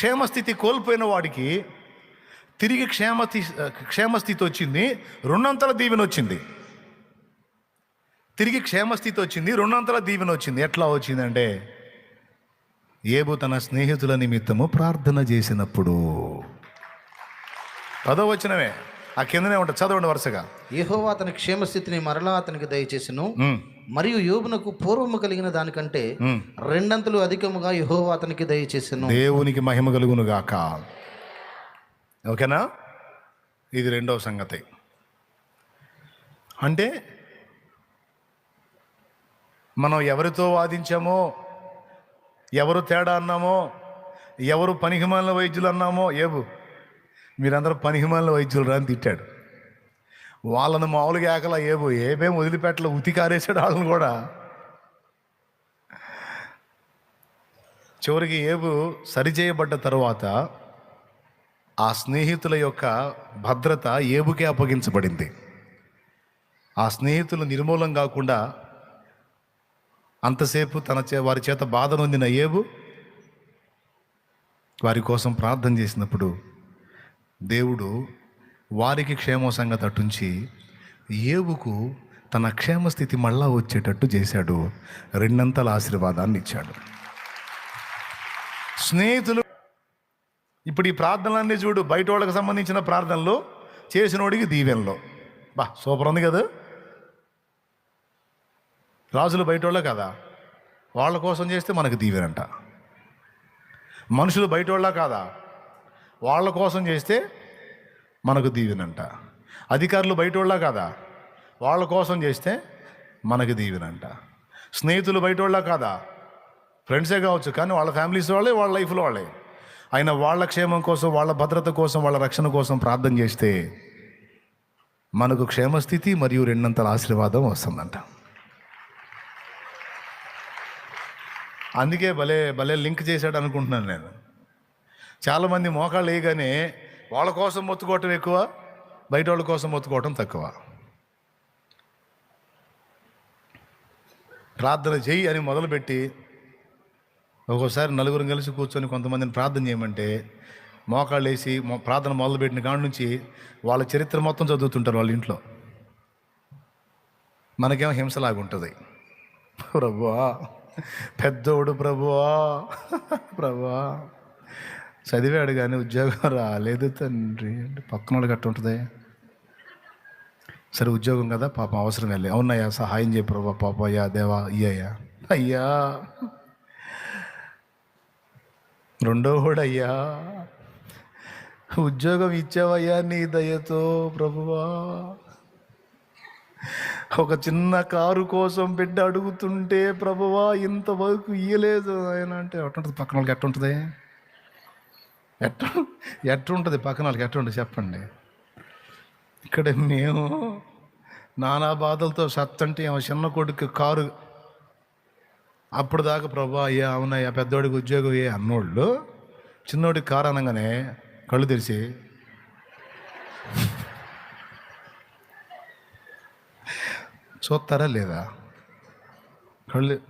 క్షేమస్థితి కోల్పోయిన వాడికి తిరిగి క్షేమస్థి క్షేమస్థితి వచ్చింది రెండంతల దీవెన వచ్చింది. తిరిగి క్షేమస్థితి వచ్చింది రెండంతల దీవెన వచ్చింది. ఎట్లా వచ్చిందంటే ఏబు తన స్నేహితుల నిమిత్తము ప్రార్థన చేసినప్పుడు. పదో వచ్చినవే ఆ కిందనే ఉంటుంది. చదవండి వరుసగా. యెహోవా అతని క్షేమస్థితిని మరలా అతనికి దయచేసెను. మరియు యోబునకు పూర్వము కలిగిన దానికంటే. రెండంతలు అధికముగా యెహోవా అతనికి దయచేసెను. దేవునికి మహిమ కలుగును గాక. ఓకేనా? ఇది రెండవ సంగతి. అంటే మనం ఎవరితో వాదించామో ఎవరు తేడా అన్నామో ఎవరు పనికిమాలిన వైద్యులు అన్నామో ఏబు మీరందరూ పనిహిమాల వైద్యులు అని తిట్టాడు. వాళ్ళను మామూలుగా ఏకలా ఏబు ఏమేం వదిలిపెట్టలే ఉతికారేసాడు వాళ్ళని కూడా. చివరికి ఏబు సరిచేయబడ్డ తర్వాత ఆ స్నేహితుల యొక్క భద్రత ఏబుకే అప్పగించబడింది. ఆ స్నేహితులు నిర్మూలం కాకుండా అంతసేపు తన చే వారి చేత బాధ నొందిన ఏబు వారి కోసం ప్రార్థన చేసినప్పుడు దేవుడు వారికి క్షేమ సంగతి అటుంచి ఏబుకు తన క్షేమస్థితి మళ్ళా వచ్చేటట్టు చేశాడు. రెండంతల ఆశీర్వాదాన్ని ఇచ్చాడు. స్నేహితులు ఇప్పుడు ఈ ప్రార్థనలన్నీ చూడు బయట వాళ్ళకి సంబంధించిన ప్రార్థనలు చేసినోడికి దీవెనలో. బా సూపర్ ఉంది కదా? రాజులు బయట వాళ్ళే కదా? వాళ్ళ కోసం చేస్తే మనకు దీవెనంట. మనుషులు బయట వాళ్ళ కాదా? వాళ్ళ కోసం చేస్తే మనకు దీవెనంట. అధికారులు బయట వాళ్ళ కాదా? వాళ్ళ కోసం చేస్తే మనకు దీవెనంట. స్నేహితులు బయట వాళ్ళ కాదా? ఫ్రెండ్సే కావచ్చు కానీ వాళ్ళ ఫ్యామిలీస్ వాళ్ళే వాళ్ళ లైఫ్లో వాళ్ళే. ఆయన వాళ్ళ క్షేమం కోసం వాళ్ళ భద్రత కోసం వాళ్ళ రక్షణ కోసం ప్రార్థన చేస్తే మనకు క్షేమస్థితి మరియు రెండంతల ఆశీర్వాదం వస్తుందంట. అందుకే భలే భలే లింక్ చేశాడు అనుకుంటున్నాను నేను. చాలామంది మోకాళ్ళు వేయగానే వాళ్ళ కోసం మొత్తుకోవటం ఎక్కువ బయట వాళ్ళ కోసం మొత్తుకోవటం తక్కువ. ప్రార్థన చెయ్యి అని మొదలుపెట్టి ఒక్కోసారి నలుగురు కలిసి కూర్చొని కొంతమందిని ప్రార్థన చేయమంటే మోకాళ్ళు వేసి ప్రార్థన మొదలుపెట్టిన కాడ నుంచి వాళ్ళ చరిత్ర మొత్తం చదువుతుంటారు వాళ్ళ ఇంట్లో. మనకేమో హింసలాగా ఉంటుంది. ప్రభువా పెద్దోడు ప్రభువా ప్రభువా. చదివాడు కానీ ఉద్యోగం రాలేదు తండ్రి. అంటే పక్కన వాళ్ళు గట్ట ఉంటుంది. సరే ఉద్యోగం కదా పాపం అవసరం వెళ్ళి అవునయ్యా సహాయం చేయ ప్రభా పాప అయ్యా దేవా అయ్యయ్యా. అయ్యా. రెండో కూడా అయ్యా. ఉద్యోగం ఇచ్చావయ్యా నీ దయతో ప్రభువా. ఒక చిన్న కారు కోసం బిడ్డ అడుగుతుంటే ప్రభువా ఇంతవరకు ఇయ్యలేదు. ఆయన అంటే ఎట్టుంటుంది పక్కన వాళ్ళకి ఎట్టుంటుంది ఎట్ట ఎట్టుంటుంది? పక్కన వాళ్ళకి ఎట్టుంటుంది చెప్పండి. ఇక్కడ మేము నానా బాధలతో సత్తంటే చిన్న కొడుకు కారు. అప్పుడు దాకా ప్రభా అయ్యా అవునయ్యా పెద్దోడికి ఉద్యోగం ఏ అన్నోళ్ళు. చిన్నోడికి కారు అనగానే కళ్ళు తెరిచి. చూస్తారా లేదా? కళ్ళు.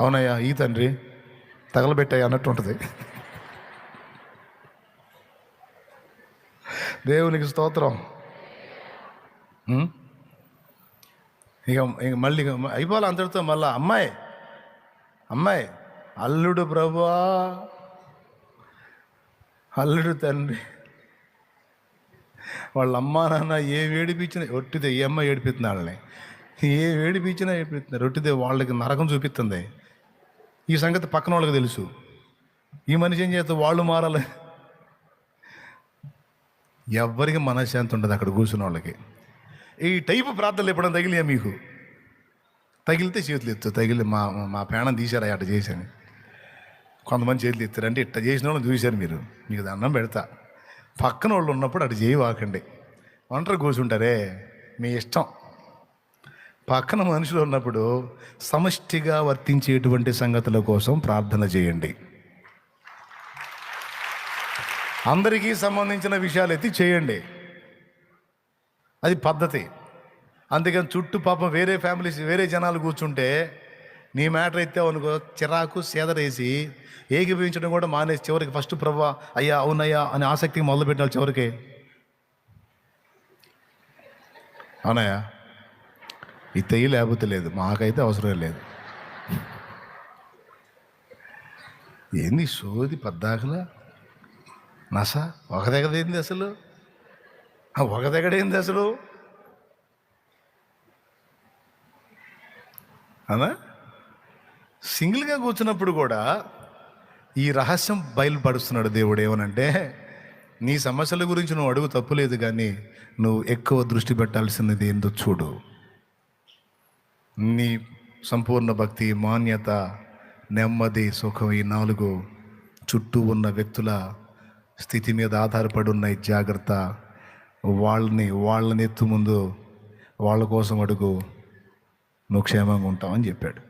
అవునయ్యా ఈ తండ్రి. తగలబెట్టాయి అన్నట్టు ఉంటుంది. దేవునికి స్తోత్రం. ఇక ఇక మళ్ళీ ఇక అయిపోవాలి అందరితో మళ్ళా? అమ్మాయి అమ్మాయి అల్లుడు ప్రభువా అల్లుడు తండ్రి. వాళ్ళ అమ్మా నాన్న ఏ వేడిపించినా ఒట్టిదే ఈ అమ్మ ఏడిపిస్తున్నాళ్ళని వాళ్ళని. ఏ వేడిపించినా ఏడిపిస్తున్నారు ఒట్టిదే వాళ్ళకి నరకం చూపిస్తుంది. ఈ సంగతి పక్కన వాళ్ళకి తెలుసు. ఈ మనిషి ఏం చేస్తే వాళ్ళు మారాలి. ఎవ్వరికి మనశ్శాంతి ఉండదు అక్కడ కూర్చున్న వాళ్ళకి. ఈ టైపు ప్రార్థనలు ఎప్పుడైనా తగిలియా మీకు? తగిలితే చేతులు ఎత్తు. తగిలి మా మా ప్రాణం తీశారా అట్ట చేశాను. కొంతమంది చేతులు ఎత్తారు. అంటే ఇట్ట చేసిన వాళ్ళని చూశారు మీరు. మీకు దండం పెడతా. పక్కన వాళ్ళు ఉన్నప్పుడు అటు చేయి వాకండి. ఒంటరి కూర్చుంటారే. మీ ఇష్టం. పక్కన మనుషులు ఉన్నప్పుడు సమష్టిగా వర్తించేటువంటి సంగతుల కోసం ప్రార్థన చేయండి. అందరికీ సంబంధించిన విషయాలు ఎత్తి చేయండి. అది పద్ధతి. అందుకని చుట్టూ పాపం వేరే ఫ్యామిలీస్ వేరే జనాలు కూర్చుంటే నీ మ్యాటర్ అయితే అనుకో చిరాకు సేదరేసి ఏకీభవించడం కూడా మానేసి చివరికి ఫస్ట్ ప్రభా అయ్యా అవునయ్యా అని ఆసక్తికి మొదలుపెట్టాలి చివరికి. అవునయ్యా? ఇత్తయి లేకపోతే లేదు. మాకైతే అవసరం లేదు. ఏంది సోది పద్దాకలా? నస? ఒక దగ్గదేంది అసలు? ఆ ఒక దగ్గడేంది అసలు? అనా? సింగిల్గా కూర్చున్నప్పుడు కూడా ఈ రహస్యం బయలుపరుస్తున్నాడు దేవుడు ఏమనంటే నీ సమస్యల గురించి నువ్వు అడుగు తప్పులేదు కానీ నువ్వు ఎక్కువ దృష్టి పెట్టాల్సినది ఏందో చూడు. నీ సంపూర్ణ భక్తి మాన్యత నెమ్మది సుఖం ఈ నాలుగు చుట్టూ ఉన్న వ్యక్తుల స్థితి మీద ఆధారపడి ఉన్న జాగ్రత్త వాళ్ళని వాళ్ళని ఎత్తు ముందు వాళ్ళ కోసం అడుగు. నువ్వు క్షేమంగా ఉంటావని చెప్పాడు.